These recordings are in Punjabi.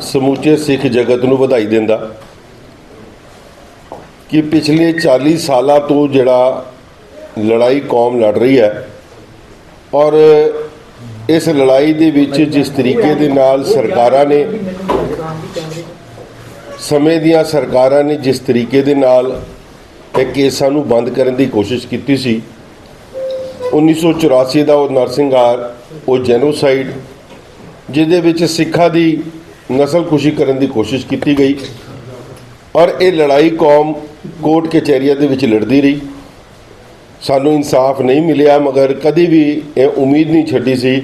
ਸਮੁੱਚੇ ਸਿੱਖ ਜਗਤ ਨੂੰ ਵਧਾਈ ਦਿੰਦਾ। ਕਿ ਪਿਛਲੇ 40 ਸਾਲਾਂ ਤੋਂ ਜਿਹੜਾ ਲੜਾਈ ਕੌਮ ਲੜ ਰਹੀ ਹੈ ਔਰ ਇਸ ਲੜਾਈ ਦੇ ਵਿੱਚ ਜਿਸ ਤਰੀਕੇ ਦੇ ਨਾਲ ਸਰਕਾਰਾਂ ਨੇ ਸਮੇਂ ਦੀਆਂ ਸਰਕਾਰਾਂ ਨੇ ਜਿਸ ਤਰੀਕੇ ਦੇ ਨਾਲ ਇਹ ਕੇਸਾਂ ਨੂੰ ਬੰਦ ਕਰਨ ਦੀ ਕੋਸ਼ਿਸ਼ ਕੀਤੀ ਸੀ 1984 ਦਾ ਉਹ ਨਰਸਿੰਘਾਰ, ਉਹ ਜੈਨੋਸਾਈਡ, ਜਿਹਦੇ ਵਿੱਚ ਸਿੱਖਾਂ ਦੀ ਨਸਲਕੁਸ਼ੀ ਕਰਨ ਦੀ ਕੋਸ਼ਿਸ਼ ਕੀਤੀ ਗਈ ਔਰ ਇਹ ਲੜਾਈ ਕੌਮ ਕੋਰਟ ਕਚਹਿਰੀਆਂ ਦੇ ਵਿੱਚ ਲੜਦੀ ਰਹੀ। ਸਾਨੂੰ ਇਨਸਾਫ ਨਹੀਂ ਮਿਲਿਆ, ਮਗਰ ਕਦੀ ਵੀ ਇਹ ਉਮੀਦ ਨਹੀਂ ਛੱਡੀ ਸੀ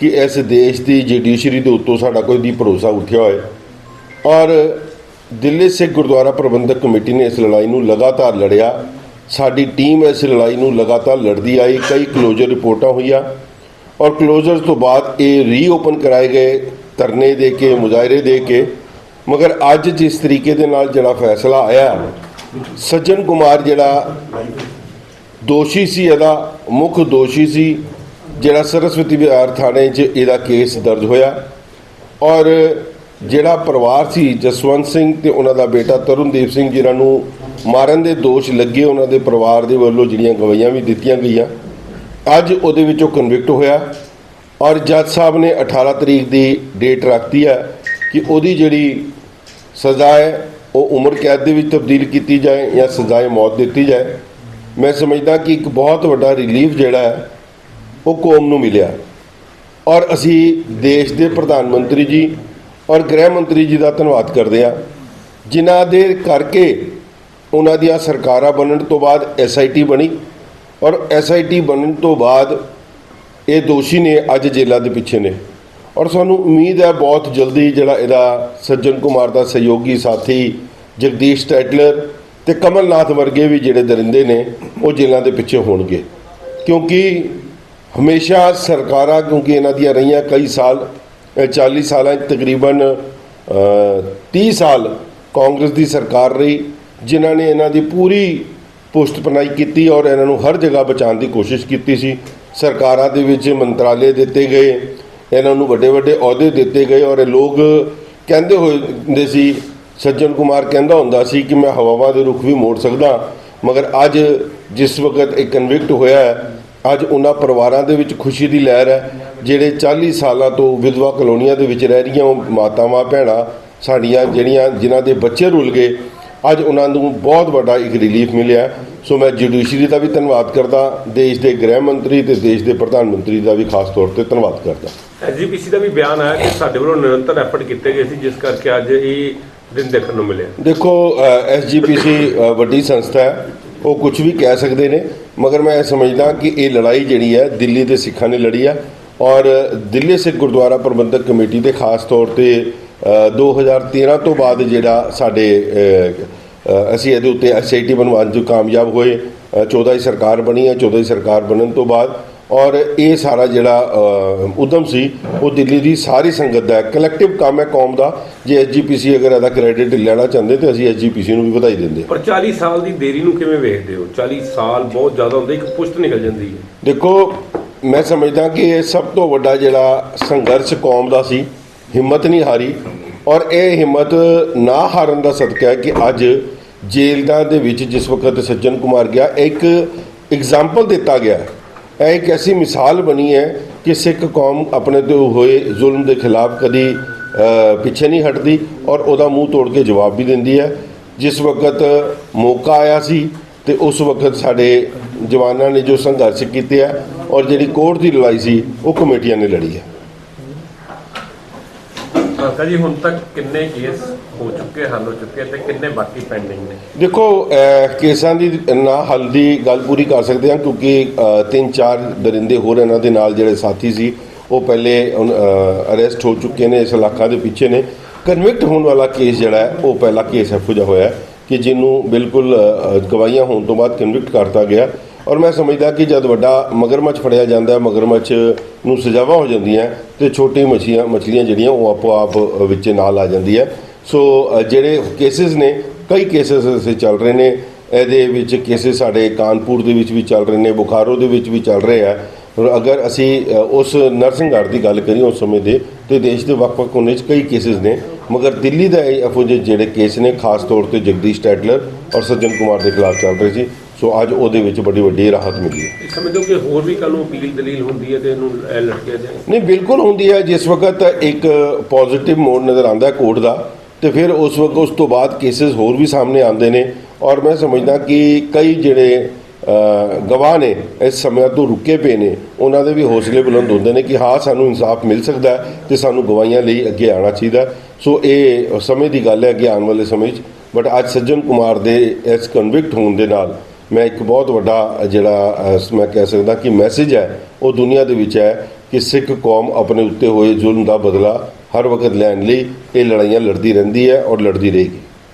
ਕਿ ਇਸ ਦੇਸ਼ ਦੀ ਜੁਡੀਸ਼ਰੀ ਦੇ ਉੱਤੋਂ ਸਾਡਾ ਕੋਈ ਦੀ ਭਰੋਸਾ ਉੱਠਿਆ ਹੋਏ। ਔਰ ਦਿੱਲੀ ਸਿੱਖ ਗੁਰਦੁਆਰਾ ਪ੍ਰਬੰਧਕ ਕਮੇਟੀ ਨੇ ਇਸ ਲੜਾਈ ਨੂੰ ਲਗਾਤਾਰ ਲੜਿਆ। ਸਾਡੀ ਟੀਮ ਇਸ ਲੜਾਈ ਨੂੰ ਲਗਾਤਾਰ ਲੜਦੀ ਆਈ, ਕਈ ਕਲੋਜ਼ਰ ਰਿਪੋਰਟਾਂ ਹੋਈਆਂ। ਔਰ ਕਲੋਜ਼ਰ ਤੋਂ ਬਾਅਦ ਇਹ ਰੀਓਪਨ ਕਰਾਏ ਗਏ। ਧਰਨੇ ਦੇ ਕੇ, ਮੁਜ਼ਾਹਰੇ ਦੇ ਕੇ, ਮਗਰ ਅੱਜ ਜਿਸ ਤਰੀਕੇ ਦੇ ਨਾਲ ਜਿਹੜਾ ਫੈਸਲਾ ਆਇਆ, ਸੱਜਣ ਕੁਮਾਰ ਜਿਹੜਾ ਦੋਸ਼ੀ ਸੀ, ਇਹਦਾ ਮੁੱਖ ਦੋਸ਼ੀ ਸੀ, ਜਿਹੜਾ ਸਰਸਵਤੀ ਵਿਹਾਰ ਥਾਣੇ 'ਚ ਇਹਦਾ ਕੇਸ ਦਰਜ ਹੋਇਆ, ਔਰ ਜਿਹੜਾ ਪਰਿਵਾਰ ਸੀ ਜਸਵੰਤ ਸਿੰਘ ਤੇ ਉਹਨਾਂ ਦਾ ਬੇਟਾ ਤਰੁਣਦੀਪ ਸਿੰਘ, ਜਿਨ੍ਹਾਂ ਨੂੰ ਮਾਰਨ ਦੇ ਦੋਸ਼ ਲੱਗੇ, ਉਹਨਾਂ ਦੇ ਪਰਿਵਾਰ ਦੇ ਵੱਲੋਂ ਜਿਹੜੀਆਂ ਗਵਾਹੀਆਂ ਵੀ ਦਿੱਤੀਆਂ ਗਈਆਂ, ਅੱਜ ਉਹਦੇ ਵਿੱਚੋਂ ਕਨਵਿਕਟ ਹੋਇਆ। ਔਰ ਜੱਜ ਸਾਹਿਬ ਨੇ 18 ਤਰੀਕ ਦੀ ਡੇਟ ਰੱਖਤੀ ਹੈ ਕਿ ਉਹਦੀ ਜਿਹੜੀ ਸਜ਼ਾ ਹੈ, ਉਹ ਉਮਰ ਕੈਦ ਦੇ ਵਿੱਚ ਤਬਦੀਲ ਕੀਤੀ ਜਾਏ ਜਾਂ ਸਜ਼ਾਏ ਮੌਤ ਦਿੱਤੀ ਜਾਏ। ਮੈਂ ਸਮਝਦਾ ਕਿ ਇੱਕ ਬਹੁਤ ਵੱਡਾ ਰਿਲੀਫ ਜਿਹੜਾ ਹੈ, ਉਹ ਕੌਮ ਨੂੰ ਮਿਲਿਆ। ਔਰ ਅਸੀਂ ਦੇਸ਼ ਦੇ ਪ੍ਰਧਾਨ ਮੰਤਰੀ ਜੀ ਔਰ ਗ੍ਰਹਿ ਮੰਤਰੀ ਜੀ ਦਾ ਧੰਨਵਾਦ ਕਰਦੇ ਹਾਂ, ਜਿਨ੍ਹਾਂ ਦੇ ਕਰਕੇ ਉਹਨਾਂ ਦੀਆਂ ਸਰਕਾਰਾਂ ਬਣਨ ਤੋਂ ਬਾਅਦ ਐਸਆਈਟੀ ਬਣੀ ਔਰ ਐਸਆਈਟੀ ਬਣਨ ਤੋਂ ਬਾਅਦ ਇਹ ਦੋਸ਼ੀ ਨੇ ਅੱਜ ਜੇਲ੍ਹਾਂ ਦੇ ਪਿੱਛੇ ਨੇ। ਔਰ ਸਾਨੂੰ ਉਮੀਦ ਹੈ ਬਹੁਤ ਜਲਦੀ ਜਿਹੜਾ ਇਹਦਾ ਸੱਜਣ ਕੁਮਾਰ ਦਾ ਸਹਿਯੋਗੀ ਸਾਥੀ ਜਗਦੀਸ਼ ਟੈਟਲਰ ਤੇ ਕਮਲਨਾਥ ਵਰਗੇ ਵੀ ਜਿਹੜੇ ਦਰਿੰਦੇ ਨੇ ਉਹ ਜੇਲ੍ਹਾਂ ਦੇ ਪਿੱਛੇ ਹੋਣਗੇ। ਕਿਉਂਕਿ ਹਮੇਸ਼ਾ ਸਰਕਾਰਾਂ ਕਿਉਂਕਿ ਇਹਨਾਂ ਦੀਆਂ ਰਹੀਆਂ ਕਈ ਸਾਲ ਅ, 40 ਸਾਲਾਂ ਤਕਰੀਬਨ ਅ, 30 ਸਾਲ ਕਾਂਗਰਸ ਦੀ ਸਰਕਾਰ ਰਹੀ ਜਿਨ੍ਹਾਂ ਨੇ ਇਹਨਾਂ ਦੀ ਪੂਰੀ ਪੁਸ਼ਤ ਪਨਾਈ ਕੀਤੀ ਔਰ ਇਹਨਾਂ ਨੂੰ ਹਰ ਜਗ੍ਹਾ ਬਚਾਉਣ ਦੀ ਕੋਸ਼ਿਸ਼ ਕੀਤੀ ਸੀ। ਸਰਕਾਰਾਂ ਦੇ ਵਿੱਚ ਮੰਤਰਾਲੇ ਦਿੱਤੇ ਗਏ, ਇਹਨਾਂ ਨੂੰ ਵੱਡੇ ਵੱਡੇ ਅਹੁਦੇ ਦਿੱਤੇ ਗਏ ਔਰ ਇਹ ਲੋਕ ਕਹਿੰਦੇ ਹੋਏ ਹੁੰਦੇ ਸੀ, ਸੱਜਣ ਕੁਮਾਰ ਕਹਿੰਦਾ ਹੁੰਦਾ ਸੀ ਕਿ ਮੈਂ ਹਵਾਵਾਂ ਦੇ ਰੁਖ ਵੀ ਮੋੜ ਸਕਦਾ, ਮਗਰ ਅੱਜ ਜਿਸ ਵਕਤ ਇਹ ਕਨਵਿਕਟ ਹੋਇਆ ਹੈ, ਅੱਜ ਉਹਨਾਂ ਪਰਿਵਾਰਾਂ ਦੇ ਵਿੱਚ ਖੁਸ਼ੀ ਦੀ ਲਹਿਰ ਹੈ, ਜਿਹੜੇ 40 ਸਾਲਾਂ ਤੋਂ ਵਿਧਵਾ ਕਲੋਨੀਆਂ ਦੇ ਵਿੱਚ ਰਹਿ ਰਹੀਆਂ ਉਹ ਮਾਤਾਵਾਂ, ਭੈਣਾਂ ਸਾਡੀਆਂ ਜਿਹੜੀਆਂ, ਜਿਨ੍ਹਾਂ ਦੇ ਬੱਚੇ ਰੁਲ ਗਏ, ਅੱਜ ਉਹਨਾਂ ਨੂੰ ਬਹੁਤ ਵੱਡਾ ਇੱਕ ਰਿਲੀਫ ਮਿਲਿਆ। ਸੋ ਮੈਂ ਜੁਡੀਸ਼ਰੀ ਦਾ ਵੀ ਧੰਨਵਾਦ ਕਰਦਾ ਦੇਸ਼ ਦੇ ਗ੍ਰਹਿ ਮੰਤਰੀ ਤੇ ਦੇਸ਼ ਦੇ ਪ੍ਰਧਾਨ ਮੰਤਰੀ ਦਾ ਵੀ ਖਾਸ ਤੌਰ ਤੇ ਧੰਨਵਾਦ ਕਰਦਾ। ਐਸਜੀਪੀਸੀ ਦਾ ਵੀ ਬਿਆਨ ਆਇਆ ਕਿ ਸਾਡੇ ਵੱਲੋਂ ਨਿਰੰਤਰ ਐਫਰਟ ਕੀਤੇ ਗਏ ਸੀ ਜਿਸ ਕਰਕੇ ਅੱਜ ਇਹ ਦਿਨ ਦੇਖਣ ਨੂੰ ਮਿਲਿਆ। ਦੇਖੋ ਐਸਜੀਪੀਸੀ ਵੱਡੀ ਸੰਸਥਾ ਹੈ ਉਹ ਕੁਝ ਵੀ ਕਹਿ ਸਕਦੇ ਨੇ ਮਗਰ ਮੈਂ ਇਹ ਸਮਝਦਾ ਕਿ ਇਹ ਲੜਾਈ ਜਿਹੜੀ ਹੈ ਦਿੱਲੀ ਦੇ ਸਿੱਖਾਂ ਨੇ ਲੜੀ ਹੈ ਔਰ ਦਿੱਲੀ ਸਿੱਖ ਗੁਰਦੁਆਰਾ ਪ੍ਰਬੰਧਕ ਕਮੇਟੀ ਦੇ ਖਾਸ ਤੌਰ ਤੇ ਅ, 2013 ਤੋਂ ਬਾਅਦ ਜਿਹੜਾ ਸਾਡੇ ਅਸੀਂ ਇਹਦੇ ਉੱਤੇ ਐਸਆਈਟੀ ਬਣਵਾਉਣ 'ਚ ਕਾਮਯਾਬ ਹੋਏ। ਅ, 14 ਦੀ ਸਰਕਾਰ ਬਣੀ ਹੈ 14 ਦੀ ਸਰਕਾਰ ਬਣਨ ਤੋਂ ਬਾਅਦ। ਔਰ ਇਹ ਸਾਰਾ ਜਿਹੜਾ ਉਦਮ ਸੀ ਉਹ ਦਿੱਲੀ ਦੀ ਸਾਰੀ ਸੰਗਤ ਦਾ ਕਲੈਕਟਿਵ ਕੰਮ ਹੈ ਕੌਮ ਦਾ। ਜੇ ਐਸਜੀਪੀਸੀ ਅਗਰ ਇਹਦਾ ਕ੍ਰੈਡਿਟ ਲੈਣਾ ਚਾਹੁੰਦੇ ਤੇ ਅਸੀਂ ਐਸਜੀਪੀਸੀ ਨੂੰ ਵੀ ਵਧਾਈ ਦਿੰਦੇ ਪਰ 40 ਸਾਲ ਦੀ ਦੇਰੀ ਨੂੰ ਕਿਵੇਂ ਵੇਖਦੇ ਹੋ? 40 ਸਾਲ ਬਹੁਤ ਜ਼ਿਆਦਾ ਹੁੰਦਾ ਇੱਕ ਪੁਸ਼ਤ ਨਿਕਲ ਜਾਂਦੀ ਹੈ। ਦੇਖੋ ਮੈਂ ਸਮਝਦਾ ਕਿ ਇਹ ਸਭ ਤੋਂ ਵੱਡਾ ਜਿਹੜਾ ਸੰਘਰਸ਼ ਕੌਮ ਦਾ ਸੀ ਹਿੰਮਤ ਨਹੀਂ ਹਾਰੀ। ਔਰ ਇਹ ਹਿੰਮਤ ਨਾ ਹਾਰਨ ਦਾ ਸਦਕਾ ਹੈ ਕਿ ਅੱਜ ਜੇਲ੍ਹਾਂ ਦੇ ਵਿੱਚ ਜਿਸ ਵਕਤ ਸੱਜਣ ਕੁਮਾਰ ਗਿਆ, ਇੱਕ ਐਗਜ਼ਾਮਪਲ ਦਿੱਤਾ ਗਿਆ। ਇਹ ਇੱਕ ਐਸੀ ਮਿਸਾਲ ਬਣੀ ਹੈ ਕਿ ਸਿੱਖ ਕੌਮ ਆਪਣੇ ਤੇ ਹੋਏ ਜ਼ੁਲਮ ਦੇ ਖਿਲਾਫ ਕਦੀ ਪਿੱਛੇ ਨਹੀਂ ਹਟਦੀ ਔਰ ਉਹਦਾ ਮੂੰਹ ਤੋੜ ਕੇ ਜਵਾਬ ਵੀ ਦਿੰਦੀ ਹੈ। ਜਿਸ ਵਕਤ ਮੌਕਾ ਆਇਆ ਸੀ ਤੇ ਉਸ ਵਕਤ ਸਾਡੇ ਜਵਾਨਾਂ ਨੇ ਜੋ ਸੰਘਰਸ਼ ਕੀਤੇ ਆ ਔਰ ਜਿਹੜੀ ਕੋਰਟ ਦੀ ਲੜਾਈ ਸੀ, ਉਹ ਕਮੇਟੀਆਂ ਨੇ ਲੜੀ ਹੈ। ਕਾਕਾ ਜੀ ਹੁਣ ਤੱਕ ਕਿੰਨੇ ਕੇਸ ਹੋ ਚੁੱਕੇ ਹੱਲ ਹੋ ਚੁੱਕੇ ਤੇ ਕਿੰਨੇ ਬਾਕੀ ਪੈਂਡਿੰਗ ਨੇ? ਦੇਖੋ ਕੇਸਾਂ ਦੀ ਨਾ ਹੱਲ ਦੀ ਗੱਲ ਪੂਰੀ ਕਰ ਸਕਦੇ ਹਾਂ ਕਿਉਂਕਿ ਤਿੰਨ ਚਾਰ ਦਰਿੰਦੇ ਹੋਰ ਇਹਨਾਂ ਦੇ ਨਾਲ ਜਿਹੜੇ ਸਾਥੀ ਸੀ ਉਹ ਪਹਿਲੇ ਅਰੈਸਟ ਹੋ ਚੁੱਕੇ ਨੇ ਇਸ ਇਲਾਕਾ ਦੇ ਪਿੱਛੇ ਨੇ। ਕਨਵਿਕਟ ਹੋਣ ਵਾਲਾ ਕੇਸ ਜਿਹੜਾ ਹੈ ਉਹ ਪਹਿਲਾ ਕੇਸ ਐਫਓ ਜਿਹਾ ਹੋਇਆ ਕਿ ਜਿਹਨੂੰ ਬਿਲਕੁਲ ਅਹ, ਗਵਾਹੀਆਂ ਹੋਣ ਤੋਂ ਬਾਅਦ ਕਨਵਿਕਟ ਕਰਤਾ ਗਿਆ ਔਰ ਮੈਂ ਸਮਝਦਾ ਕਿ ਜਦ ਵੱਡਾ ਮਗਰਮੱਛ ਫੜਿਆ ਜਾਂਦਾ ਹੈ, ਮਗਰਮੱਛ ਨੂੰ ਸਜ਼ਾਵਾਂ ਹੋ ਜਾਂਦੀਆਂ ਤੇ ਛੋਟੀ ਮੱਛੀਆਂ ਮੱਛਲੀਆਂ ਜਿਹੜੀਆਂ, ਉਹ ਆਪੋ ਆਪ ਵਿੱਚ ਨਾਲ ਆ ਜਾਂਦੀ ਹੈ। ਸੋ ਜਿਹੜੇ ਕੇਸਿਸ ਨੇ, ਕਈ ਕੇਸਿਸ ਅਸੀਂ ਚੱਲ ਰਹੇ ਨੇ। ਇਹਦੇ ਵਿੱਚ ਕੇਸਿਸ ਸਾਡੇ ਕਾਨਪੁਰ ਦੇ ਵਿੱਚ ਵੀ ਚੱਲ ਰਹੇ ਨੇ, ਬੁਖਾਰੋ ਦੇ ਵਿੱਚ ਵੀ ਚੱਲ ਰਹੇ ਆ ਔਰ ਅਗਰ ਅਸੀਂ ਉਸ ਉਸ ਨਰਸਿੰਘਾਟ ਦੀ ਗੱਲ ਕਰੀਏ ਉਸ ਸਮੇਂ ਦੇ, ਤੇ ਦੇਸ਼ ਦੇ ਵੱਖ-ਵੱਖ ਕੋਨੇ 'ਚ ਕਈ ਕੇਸਿਸ ਨੇ। ਮਗਰ ਦਿੱਲੀ ਦਾ ਇਹ ਅਫੋਜੇ ਜਿਹੜੇ ਕੇਸ ਨੇ, ਖਾਸ ਤੌਰ ਤੇ ਜਗਦੀਸ਼ ਟੈਟਲਰ ਔਰ ਸੱਜਣ ਕੁਮਾਰ ਦੇ ਖਿਲਾਫ ਚੱਲ ਰਹੇ ਸੀ। ਸੋ ਅੱਜ ਉਹਦੇ ਵਿੱਚ ਬੜੀ ਵੱਡੀ ਰਾਹਤ ਮਿਲੀ ਹੈ। ਸਮਝੋ ਕਿ ਹੋਰ ਵੀ ਕੱਲ ਨੂੰ ਅਪੀਲ ਦਲੀਲ ਹੁੰਦੀ ਹੈ ਤੇ ਇਹਨੂੰ ਇਹ ਲਟਕਿਆ ਜਾਏ ਨਹੀਂ ਬਿਲਕੁਲ ਹੁੰਦੀ ਹੈ। ਜਿਸ ਵਕਤ ਇੱਕ ਪੋਜ਼ਿਟਿਵ ਮੋਡ ਨਜ਼ਰ ਆਉਂਦਾ ਹੈ ਕੋਰਟ ਦਾ ਤੇ ਫਿਰ ਉਸ ਵਕਤ ਉਸ ਤੋਂ ਬਾਅਦ ਕੇਸਿਸ ਹੋਰ ਵੀ ਸਾਹਮਣੇ ਆਉਂਦੇ ਨੇ। ਔਰ ਮੈਂ ਸਮਝਦਾ ਕਿ ਕਈ ਜਿਹੜੇ ਗਵਾਹ ਨੇ ਇਸ ਸਮੇਂ ਤੋਂ ਰੁਕੇ ਪਏ ਨੇ ਉਹਨਾਂ ਦੇ ਵੀ ਹੌਸਲੇ ਬੁਲੰਦ ਹੁੰਦੇ ਨੇ ਕਿ ਹਾਂ ਸਾਨੂੰ ਇਨਸਾਫ ਮਿਲ ਸਕਦਾ ਤੇ ਸਾਨੂੰ ਗਵਾਹੀਆਂ ਲਈ ਅੱਗੇ ਆਉਣਾ ਚਾਹੀਦਾ। ਸੋ ਇਹ ਸਮੇਂ ਦੀ ਗੱਲ ਹੈ ਅੱਗੇ ਆਉਣ ਵਾਲੇ ਸਮੇਂ 'ਚ। ਬਟ ਅੱਜ ਸੱਜਣ ਕੁਮਾਰ ਦੇ ਇਸ ਕਨਵਿਕਟ ਹੋਣ ਦੇ ਨਾਲ ਮੈਂ ਇੱਕ ਬਹੁਤ ਵੱਡਾ ਜਿਹੜਾ ਮੈਂ ਕਹਿ ਸਕਦਾ ਕਿ ਮੈਸੇਜ ਹੈ, ਉਹ ਦੁਨੀਆ ਦੇ ਵਿੱਚ ਹੈ ਕਿ ਸਿੱਖ ਕੌਮ ਆਪਣੇ ਉੱਤੇ ਹੋਏ ਜ਼ੁਲਮ ਦਾ ਬਦਲਾ ਹਰ ਵਕਤ ਲੈਣ ਲਈ ਇਹ ਲੜਾਈਆਂ ਲੜਦੀ ਰਹਿੰਦੀ ਹੈ ਔਰ ਲੜਦੀ ਰਹੇਗੀ।